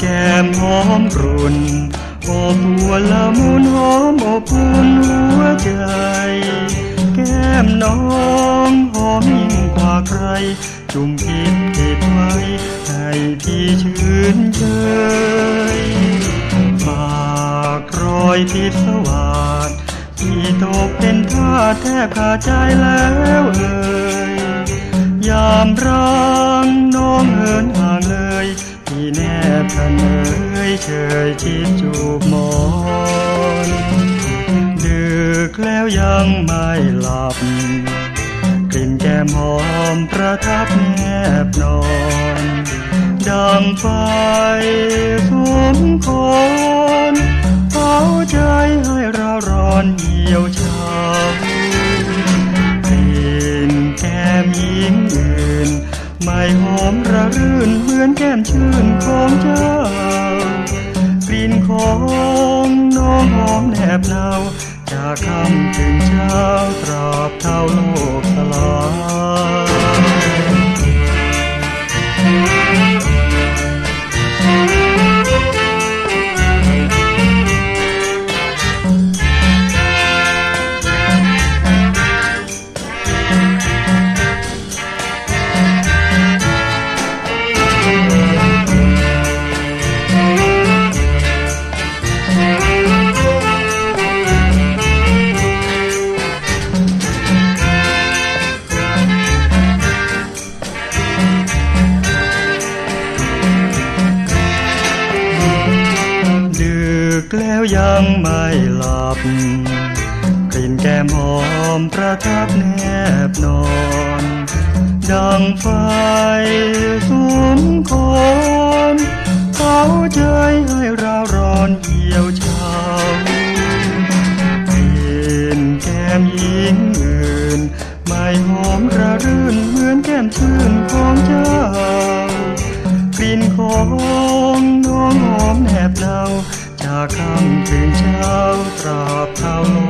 แก้มหอมรุ่นอบอวละมุนหอมอบอุ่นหัวใจ แก้มน้องหอมยิ่งกว่าใคร จุ่มพิษติดไว้ ให้พี่ชื่นเชยฝากรอยพิษสวาดที่ตกเป็นท่าแทบขาดใจแล้วเอ่ยยามรา นยเชยชิดจูบมอนดึกแล้วยังไม่หลับ กลิ่นแก้มหอมประทับแนบนอน ดังไฟสวมคนเฝ้าใจให้เราร้อนเหี่ยวเฉากลิ่นแก้มหญิงอื่น ไม่หอมระรื่นเหมือนแก้มชื่นของเจ้า ของน้องหอมแนบหนาวจากคำถึงเช้าตราบเท่าโลกสลาย แล้วยังไม่หลับ กลิ่นแก้มหอมประทับแนบนอน ดังไฟสวมคอนเขาใจให้เราร้อนเหี่ยวเฉากลิ่นแก้มหญิงอื่น ไม่หอมระรื่นเหมือนแก้มชื่นของเจ้ากลิ่นของน้องหอมแนบเนาาข้ามคืนเช้าตราบเท่าล